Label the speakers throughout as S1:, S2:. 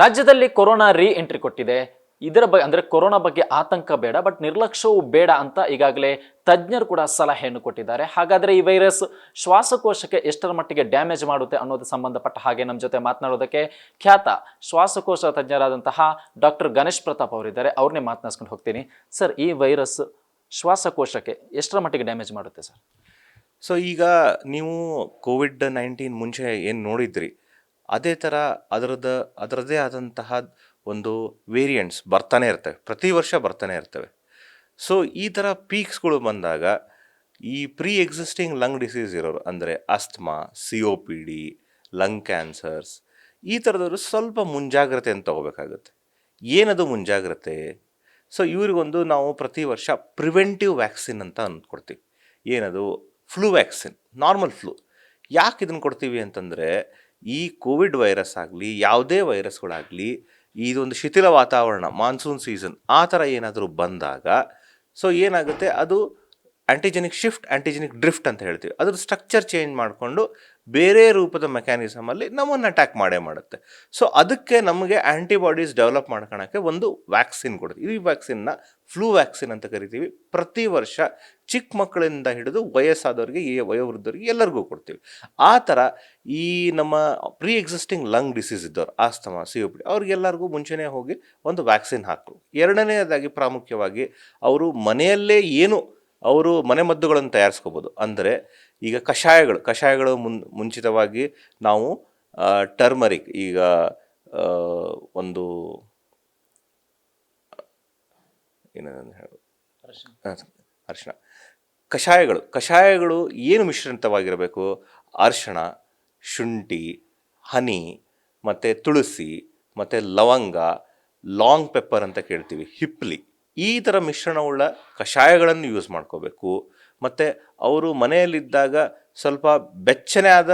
S1: ರಾಜ್ಯದಲ್ಲಿ ಕೊರೋನಾ ರೀ ಎಂಟ್ರಿ ಕೊಟ್ಟಿದೆ. ಇದರ ಬಗ್ಗೆ ಅಂದರೆ ಕೊರೋನಾ ಬಗ್ಗೆ ಆತಂಕ ಬೇಡ ಬಟ್ ನಿರ್ಲಕ್ಷ್ಯವೂ ಬೇಡ ಅಂತ ಈಗಾಗಲೇ ತಜ್ಞರು ಕೂಡ ಸಲಹೆಯನ್ನು ಕೊಟ್ಟಿದ್ದಾರೆ. ಹಾಗಾದರೆ ಈ ವೈರಸ್ ಶ್ವಾಸಕೋಶಕ್ಕೆ ಎಷ್ಟರ ಮಟ್ಟಿಗೆ ಡ್ಯಾಮೇಜ್ ಮಾಡುತ್ತೆ ಅನ್ನೋದು ಸಂಬಂಧಪಟ್ಟ ಹಾಗೆ ನಮ್ಮ ಜೊತೆ ಮಾತನಾಡೋದಕ್ಕೆ ಖ್ಯಾತ ಶ್ವಾಸಕೋಶ ತಜ್ಞರಾದಂತಹ ಡಾಕ್ಟರ್ ಗಣೇಶ್ ಪ್ರತಾಪ್ ಅವರಿದ್ದಾರೆ. ಅವ್ರನ್ನೇ ಮಾತನಾಡ್ಸ್ಕೊಂಡು ಹೋಗ್ತೀನಿ. ಸರ್, ಈ ವೈರಸ್ ಶ್ವಾಸಕೋಶಕ್ಕೆ ಎಷ್ಟರ ಮಟ್ಟಿಗೆ ಡ್ಯಾಮೇಜ್ ಮಾಡುತ್ತೆ ಸರ್?
S2: ಸೊ ಈಗ ನೀವು ಕೋವಿಡ್ ನೈನ್ಟೀನ್ ಮುಂಚೆ ಏನು ನೋಡಿದ್ರಿ? ಅದೇ ಥರ ಅದರದ ಅದರದ್ದೇ ಆದಂತಹ ಒಂದು ವೇರಿಯಂಟ್ಸ್ ಬರ್ತಾನೆ ಇರ್ತವೆ. ಪ್ರತಿ ವರ್ಷ ಬರ್ತಾನೆ ಇರ್ತವೆ. ಸೊ ಈ ಥರ ಪೀಕ್ಸ್ಗಳು ಬಂದಾಗ ಈ ಪ್ರೀ ಎಕ್ಸಿಸ್ಟಿಂಗ್ ಲಂಗ್ ಡಿಸೀಸ್ ಇರೋರು ಅಂದರೆ asthma C O P D lung cancers ಈ ಥರದವರು ಸ್ವಲ್ಪ ಮುಂಜಾಗ್ರತೆ ಅಂತ ತಗೋಬೇಕಾಗುತ್ತೆ. ಏನದು ಮುಂಜಾಗ್ರತೆ? ಸೊ ಇವರಿಗೊಂದು ನಾವು ಪ್ರತಿ ವರ್ಷ ಪ್ರಿವೆಂಟಿವ್ ವ್ಯಾಕ್ಸಿನ್ ಅಂತ ಅಂದ್ಕೊಡ್ತೀವಿ. ಏನದು? ಫ್ಲೂ ವ್ಯಾಕ್ಸಿನ್ ನಾರ್ಮಲ್ ಫ್ಲೂ ಯಾಕೆ ಇದನ್ನು ಕೊಡ್ತೀವಿ ಅಂತಂದರೆ ಈ ಕೋವಿಡ್ ವೈರಸ್ ಆಗಲಿ, ಯಾವುದೇ ವೈರಸ್ಗಳಾಗಲಿ, ಇದೊಂದು ಶಿಥಿಲ ವಾತಾವರಣ ಮಾನ್ಸೂನ್ ಸೀಸನ್ ಆ ಥರ ಏನಾದರೂ ಬಂದಾಗ ಸೊ ಏನಾಗುತ್ತೆ? ಅದು ಆ್ಯಂಟಿಜೆನಿಕ್ ಶಿಫ್ಟ್ ಆ್ಯಂಟಿಜೆನಿಕ್ ಡ್ರಿಫ್ಟ್ ಅಂತ ಹೇಳ್ತೀವಿ. ಅದ್ರ ಸ್ಟ್ರಕ್ಚರ್ ಚೇಂಜ್ ಮಾಡಿಕೊಂಡು ಬೇರೆ ರೂಪದ ಮೆಕ್ಯಾನಿಸಮಲ್ಲಿ ನಮ್ಮನ್ನು ಅಟ್ಯಾಕ್ ಮಾಡೇ ಮಾಡುತ್ತೆ. ಸೊ ಅದಕ್ಕೆ ನಮಗೆ ಆ್ಯಂಟಿಬಾಡೀಸ್ ಡೆವಲಪ್ ಮಾಡ್ಕೊಳಕ್ಕೆ ಒಂದು ವ್ಯಾಕ್ಸಿನ್ ಕೊಡ್ತೀವಿ ಈ ವ್ಯಾಕ್ಸಿನ್ನ ಫ್ಲೂ ವ್ಯಾಕ್ಸಿನ್ ಅಂತ ಕರಿತೀವಿ. ಪ್ರತಿ ವರ್ಷ ಚಿಕ್ಕ ಮಕ್ಕಳಿಂದ ಹಿಡಿದು ವಯಸ್ಸಾದವರಿಗೆ, ಈ ವಯೋವೃದ್ಧರಿಗೆ ಎಲ್ಲರಿಗೂ ಕೊಡ್ತೀವಿ. ಆ ಥರ ಈ ನಮ್ಮ ಪ್ರೀ ಎಕ್ಸಿಸ್ಟಿಂಗ್ ಲಂಗ್ ಡಿಸೀಸ್ ಇದ್ದವ್ರು ಆಸ್ತಮಾ ಸಿ ಯು ಪಿ ಅವ್ರಿಗೆಲ್ಲರಿಗೂ ಮುಂಚೆನೇ ಹೋಗಿ ಒಂದು ವ್ಯಾಕ್ಸಿನ್ ಹಾಕು ಎರಡನೇದಾಗಿ ಪ್ರಾಮುಖ್ಯವಾಗಿ ಅವರು ಮನೆಯಲ್ಲೇ ಏನು ಅವರು ಮನೆಮದ್ದುಗಳನ್ನು ತಯಾರಿಸ್ಕೋಬೋದು. ಅಂದರೆ ಈಗ ಕಷಾಯಗಳು ಕಷಾಯಗಳು ಮುನ್ ಮುಂಚಿತವಾಗಿ ನಾವು ಟರ್ಮರಿಕ್ ಈಗ ಒಂದು ಏನಂತ ಹೇಳೋದು ಅರಿಶಿಣ. ಕಷಾಯಗಳು ಕಷಾಯಗಳು ಏನು ಮಿಶ್ರಿತವಾಗಿರಬೇಕು? ಅರಿಶಿಣ ಶುಂಠಿ ಹನಿ ಮತ್ತು ತುಳಸಿ ಮತ್ತು ಲವಂಗ ಲಾಂಗ್ ಪೆಪ್ಪರ್ ಅಂತ ಕೇಳ್ತೀವಿ ಹಿಪ್ಲಿ. ಈ ಥರ ಮಿಶ್ರಣವುಳ್ಳ ಕಷಾಯಗಳನ್ನು ಯೂಸ್ ಮಾಡ್ಕೋಬೇಕು. ಮತ್ತು ಅವರು ಮನೆಯಲ್ಲಿದ್ದಾಗ ಸ್ವಲ್ಪ ಬೆಚ್ಚನೆ ಆದ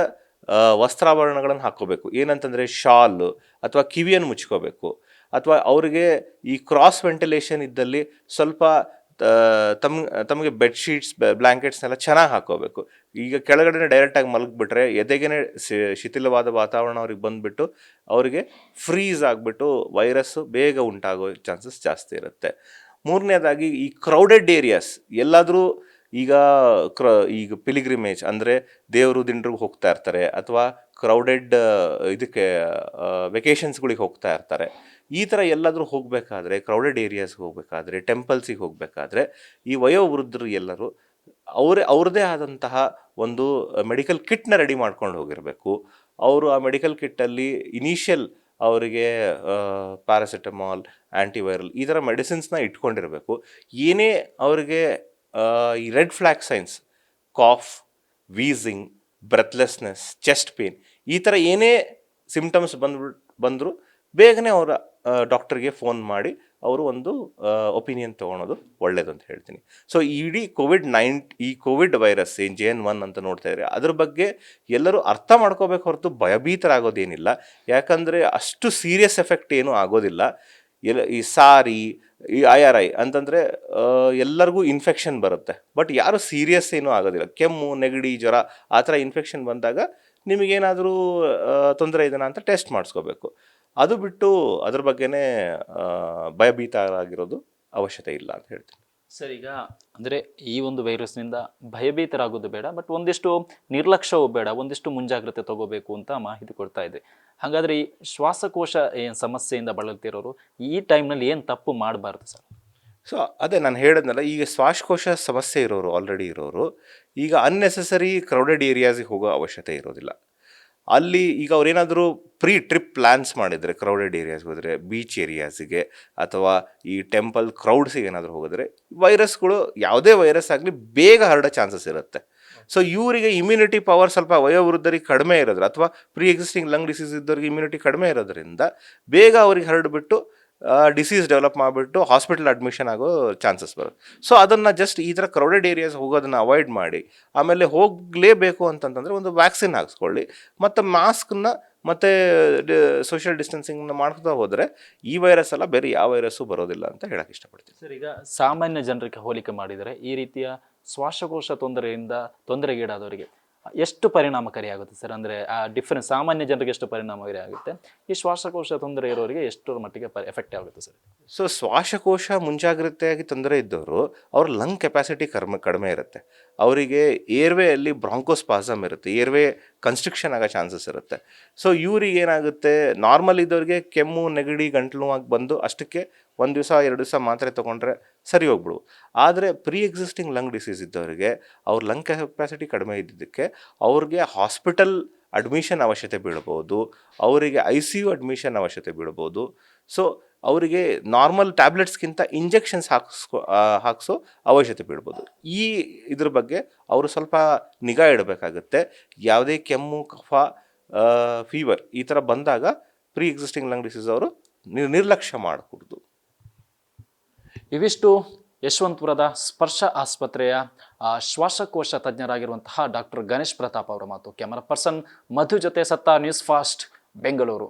S2: ವಸ್ತ್ರಾಭರಣಗಳನ್ನು ಹಾಕ್ಕೋಬೇಕು. ಏನಂತಂದರೆ ಶಾಲು ಅಥವಾ ಕಿವಿಯನ್ನು ಮುಚ್ಕೋಬೇಕು. ಅಥವಾ ಅವರಿಗೆ ಈ ಕ್ರಾಸ್ ವೆಂಟಿಲೇಷನ್ ಇದ್ದಲ್ಲಿ ಸ್ವಲ್ಪ ತಮ್, ತಮಗೆ ಬೆಡ್ಶೀಟ್ಸ್ ಬ್ಲ್ಯಾಂಕೆಟ್ಸ್ನೆಲ್ಲ ಚೆನ್ನಾಗಿ ಹಾಕೋಬೇಕು ಈಗ ಕೆಳಗಡೆ ಡೈರೆಕ್ಟಾಗಿ ಮಲಗಿಬಿಟ್ರೆ ಎದೆಗೇನೆ ಶಿಥಿಲವಾದ ವಾತಾವರಣ ಅವ್ರಿಗೆ ಬಂದುಬಿಟ್ಟು ಅವರಿಗೆ ಫ್ರೀಸ್ ಆಗಿಬಿಟ್ಟು ವೈರಸ್ಸು ಬೇಗ ಉಂಟಾಗೋ ಚಾನ್ಸಸ್ ಜಾಸ್ತಿ ಇರುತ್ತೆ. ಮೂರನೇದಾಗಿ ಈ ಕ್ರೌಡೆಡ್ ಏರಿಯಾಸ್ ಎಲ್ಲಾದರೂ ಈಗ ಕ್ರ, ಈಗ ಪಿಲಿಗ್ರಿಮೇಜ್ ಅಂದರೆ ದೇವರು ದಿಂಡ್ರಿಗೆ ಹೋಗ್ತಾ ಇರ್ತಾರೆ ಅಥವಾ ಕ್ರೌಡೆಡ್ ಇದಕ್ಕೆ ವೆಕೇಷನ್ಸ್ಗಳಿಗೆ ಹೋಗ್ತಾ ಇರ್ತಾರೆ. ಈ ಥರ ಎಲ್ಲಾದರೂ ಹೋಗಬೇಕಾದ್ರೆ ಕ್ರೌಡೆಡ್ ಏರಿಯಾಸ್ಗೆ ಹೋಗಬೇಕಾದ್ರೆ ಟೆಂಪಲ್ಸಿಗೆ ಹೋಗಬೇಕಾದ್ರೆ ಈ ವಯೋವೃದ್ಧರು ಎಲ್ಲರೂ ಅವರೇ, ಅವ್ರದ್ದೇ ಆದಂತಹ ಒಂದು ಮೆಡಿಕಲ್ ಕಿಟ್ನ ರೆಡಿ ಮಾಡ್ಕೊಂಡು ಹೋಗಿರಬೇಕು. ಅವರು ಆ ಮೆಡಿಕಲ್ ಕಿಟ್ಟಲ್ಲಿ ಇನಿಷಿಯಲ್ ಅವರಿಗೆ ಪ್ಯಾರಾಸಿಟಮಾಲ್ ಆ್ಯಂಟಿವೈರಲ್ ಈ ಥರ ಮೆಡಿಸಿನ್ಸ್ನ ಇಟ್ಕೊಂಡಿರಬೇಕು. ಏನೇ ಅವರಿಗೆ ಈ red flag signs cough wheezing breathlessness chest pain ಈ ಥರ ಏನೇ ಸಿಮ್ಟಮ್ಸ್ ಬಂದ್ಬಿಟ್ಟು ಬಂದರೂ ಬೇಗನೆ ಅವರ ಡಾಕ್ಟರ್ಗೆ ಫೋನ್ ಮಾಡಿ ಅವರು ಒಂದು ಒಪಿನಿಯನ್ ತೊಗೊಳೋದು ಒಳ್ಳೇದು ಅಂತ ಹೇಳ್ತೀನಿ. ಸೊ ಇಡೀ ಕೋವಿಡ್ ನೈನ್ ಈ ಕೋವಿಡ್ ವೈರಸ್ ಏನು ಜೆ ಎನ್ ಒನ್ ಅಂತ ನೋಡ್ತಾ ಇದ್ದಾರೆ ಅದ್ರ ಬಗ್ಗೆ ಎಲ್ಲರೂ ಅರ್ಥ ಮಾಡ್ಕೋಬೇಕು ಹೊರತು ಭಯಭೀತರಾಗೋದೇನಿಲ್ಲ. ಯಾಕಂದರೆ ಅಷ್ಟು ಸೀರಿಯಸ್ ಎಫೆಕ್ಟ್ ಏನೂ ಆಗೋದಿಲ್ಲ. ಎಲ್ಲ, ಈ ಸಾರಿ, ಈ ಐ ಆರ್ ಐ ಅಂತಂದರೆ ಎಲ್ಲರಿಗೂ ಇನ್ಫೆಕ್ಷನ್ ಬರುತ್ತೆ. ಬಟ್ ಯಾರು ಸೀರಿಯಸ್ ಏನೂ ಆಗೋದಿಲ್ಲ. ಕೆಮ್ಮು, ನೆಗಡಿ, ಜ್ವರ, ಆ ಥರ ಇನ್ಫೆಕ್ಷನ್ ಬಂದಾಗ ನಿಮಗೇನಾದರೂ ತೊಂದರೆ ಇದೆಯಾ ಅಂತ ಟೆಸ್ಟ್ ಮಾಡಿಸ್ಕೋಬೇಕು. ಅದು ಬಿಟ್ಟು ಅದ್ರ ಬಗ್ಗೆನೇ ಭಯಭೀತರಾಗಿರೋದು ಅವಶ್ಯತೆ ಇಲ್ಲ ಅಂತ ಹೇಳ್ತೀನಿ.
S1: ಸರ್ ಈಗ ಅಂದರೆ ಈ ಒಂದು ವೈರಸ್ನಿಂದ ಭಯಭೀತರಾಗೋದು ಬೇಡ ಬಟ್ ಒಂದಿಷ್ಟು ನಿರ್ಲಕ್ಷ್ಯವೂ ಬೇಡ ಒಂದಿಷ್ಟು ಮುಂಜಾಗ್ರತೆ ತಗೋಬೇಕು ಅಂತ ಮಾಹಿತಿ ಕೊಡ್ತಾ ಇದೆ. ಹಾಗಾದ್ರೆ ಈ ಶ್ವಾಸಕೋಶ ಏನು ಸಮಸ್ಯೆಯಿಂದ ಬಳಲ್ತಿರೋರು ಈ ಟೈಮ್ನಲ್ಲಿ ಏನು ತಪ್ಪು ಮಾಡಬಾರ್ದು ಸರ್?
S2: ಸೊ ಅದೇ ನಾನು ಹೇಳಿದ್ನಲ್ಲ ಈಗ ಶ್ವಾಸಕೋಶ ಸಮಸ್ಯೆ ಇರೋರು ಆಲ್ರೆಡಿ ಇರೋರು ಈಗ ಅನ್ನೆಸೆಸರಿ ಕ್ರೌಡೆಡ್ ಏರಿಯಾಸಿಗೆ ಹೋಗೋ ಅವಶ್ಯಕತೆ ಇರೋದಿಲ್ಲ. ಅಲ್ಲಿ ಈಗ ಅವ್ರೇನಾದರೂ ಪ್ರೀ ಟ್ರಿಪ್ ಪ್ಲ್ಯಾನ್ಸ್ ಮಾಡಿದರೆ ಕ್ರೌಡೆಡ್ ಏರಿಯಾಸ್ಗೆ ಹೋದರೆ ಬೀಚ್ ಏರಿಯಾಸಿಗೆ ಅಥವಾ ಈ ಟೆಂಪಲ್ ಕ್ರೌಡ್ಸಿಗೆ ಏನಾದರೂ ಹೋಗಿದ್ರೆ ವೈರಸ್ಗಳು ಯಾವುದೇ ವೈರಸ್ ಆಗಲಿ ಬೇಗ ಹರಡೋ ಚಾನ್ಸಸ್ ಇರುತ್ತೆ. ಸೊ ಇವರಿಗೆ ಇಮ್ಯುನಿಟಿ ಪವರ್ ಸ್ವಲ್ಪ ವಯೋವೃದ್ಧರಿಗೆ ಕಡಿಮೆ ಇರೋದ್ರ ಅಥವಾ ಪ್ರೀ ಎಕ್ಸಿಸ್ಟಿಂಗ್ ಲಂಗ್ ಡಿಸೀಸ್ ಇದ್ದವ್ರಿಗೆ ಇಮ್ಯುನಿಟಿ ಕಡಿಮೆ ಇರೋದ್ರಿಂದ ಬೇಗ ಅವ್ರಿಗೆ ಹರಡ್ಬಿಟ್ಟು ಡಿಸೀಸ್ ಡೆವಲಪ್ ಮಾಡಿಬಿಟ್ಟು ಹಾಸ್ಪಿಟಲ್ ಅಡ್ಮಿಷನ್ ಆಗೋ ಚಾನ್ಸಸ್ ಬರುತ್ತೆ. ಸೊ ಅದನ್ನು ಜಸ್ಟ್ ಈ ಥರ ಕ್ರೌಡೆಡ್ ಏರಿಯಾಸ್ ಹೋಗೋದನ್ನು ಅವಾಯ್ಡ್ ಮಾಡಿ, ಆಮೇಲೆ ಹೋಗಲೇಬೇಕು ಅಂತಂತಂದರೆ ಒಂದು ವ್ಯಾಕ್ಸಿನ್ ಹಾಕ್ಸ್ಕೊಳ್ಳಿ. ಮತ್ತು ಮಾಸ್ಕ್ನ ಮತ್ತು ಸೋಷಿಯಲ್ ಡಿಸ್ಟೆನ್ಸಿಂಗ್ನ ಮಾಡ್ತಾ ಹೋದರೆ ಈ ವೈರಸ್ ಎಲ್ಲ ಬೇರೆ ಯಾವ ವೈರಸ್ಸು ಬರೋದಿಲ್ಲ ಅಂತ ಹೇಳಕ್ಕೆ ಇಷ್ಟಪಡ್ತೀನಿ.
S1: ಸರ್, ಈಗ ಸಾಮಾನ್ಯ ಜನರಿಗೆ ಹೋಲಿಕೆ ಮಾಡಿದರೆ ಈ ರೀತಿಯ ಶ್ವಾಸಕೋಶ ತೊಂದರೆಯಿಂದ ತೊಂದರೆಗೀಡಾದವರಿಗೆ ಎಷ್ಟು ಪರಿಣಾಮಕಾರಿಯಾಗುತ್ತೆ ಸರ್? ಅಂದರೆ ಆ ಡಿಫರೆನ್ಸ್ ಸಾಮಾನ್ಯ ಜನರಿಗೆ ಎಷ್ಟು ಪರಿಣಾಮಕಾರಿ ಆಗುತ್ತೆ ಈ ಶ್ವಾಸಕೋಶ ತೊಂದರೆ ಇರೋರಿಗೆ ಎಷ್ಟರ ಮಟ್ಟಿಗೆ ಎಫೆಕ್ಟ್ ಆಗುತ್ತೆ ಸರ್?
S2: ಸೊ ಶ್ವಾಸಕೋಶ ಮುಂಜಾಗ್ರತೆಯಾಗಿ ತೊಂದರೆ ಇದ್ದವರು ಅವ್ರ ಲಂಗ್ ಕೆಪಾಸಿಟಿ ಕರ್ಮ, ಕಡಿಮೆ ಇರುತ್ತೆ. ಅವರಿಗೆ ಏರ್ವೇಯಲ್ಲಿ ಬ್ರಾಂಕೋಸ್ಪಾಸಮ್ ಇರುತ್ತೆ. ಏರ್ವೇ ಕನ್ಸ್ಟ್ರಿಕ್ಷನ್ ಆಗೋ ಚಾನ್ಸಸ್ ಇರುತ್ತೆ. ಸೊ ಇವ್ರಿಗೆ ಏನಾಗುತ್ತೆ? ನಾರ್ಮಲ್ ಇದ್ದವ್ರಿಗೆ ಕೆಮ್ಮು, ನೆಗಡಿ, ಗಂಟ್ಲು ಆಗಿ ಬಂದು ಅಷ್ಟಕ್ಕೆ ಒಂದು ದಿವಸ, ಎರಡು ದಿವಸ ಮಾತ್ರೆ ತೊಗೊಂಡ್ರೆ ಸರಿ ಹೋಗ್ಬಿಡು. ಆದರೆ ಪ್ರೀ ಎಕ್ಸಿಸ್ಟಿಂಗ್ ಲಂಗ್ ಡಿಸೀಸ್ ಇದ್ದವರಿಗೆ ಅವ್ರ ಲಂಗ್ ಕೆಪಾಸಿಟಿ ಕಡಿಮೆ ಇದ್ದಿದ್ದಕ್ಕೆ ಅವ್ರಿಗೆ ಹಾಸ್ಪಿಟಲ್ ಅಡ್ಮಿಷನ್ ಅವಶ್ಯತೆ ಬೀಳ್ಬೋದು, ಅವರಿಗೆ ಐ ಸಿ ಯು ಅಡ್ಮಿಷನ್ ಅವಶ್ಯತೆ ಬೀಳ್ಬೋದು. ಸೊ ಅವರಿಗೆ ನಾರ್ಮಲ್ ಟ್ಯಾಬ್ಲೆಟ್ಸ್ಗಿಂತ ಇಂಜೆಕ್ಷನ್ಸ್ ಹಾಕಿಸ್ಕೊ ಹಾಕಿಸೋ ಅವಶ್ಯತೆ ಬೀಳ್ಬೋದು. ಈ ಇದ್ರ ಬಗ್ಗೆ ಅವರು ಸ್ವಲ್ಪ ನಿಗಾ ಇಡಬೇಕಾಗುತ್ತೆ. ಯಾವುದೇ ಕೆಮ್ಮು, ಕಫ ಫೀವರ್ ಈ ಥರ ಬಂದಾಗ ಪ್ರೀ ಎಕ್ಸಿಸ್ಟಿಂಗ್ ಲಂಗ್ ಡಿಸೀಸ್ ಅವರು ನಿರ್ಲಕ್ಷ್ಯ ಮಾಡಕೂಡ್ದು.
S1: ಇವಿಷ್ಟು ಯಶವಂತಪುರದ ಸ್ಪರ್ಶ ಆಸ್ಪತ್ರೆಯ ಶ್ವಾಸಕೋಶ ತಜ್ಞರಾಗಿರುವಂತಹ ಡಾಕ್ಟರ್ ಗಣೇಶ್ ಪ್ರತಾಪ್ ಅವರ ಮಾತು. ಕ್ಯಾಮರಾ ಪರ್ಸನ್ ಮಧು ಜೊತೆ ಸತ್ತ ನ್ಯೂಸ್ ಫಾಸ್ಟ್ ಬೆಂಗಳೂರು.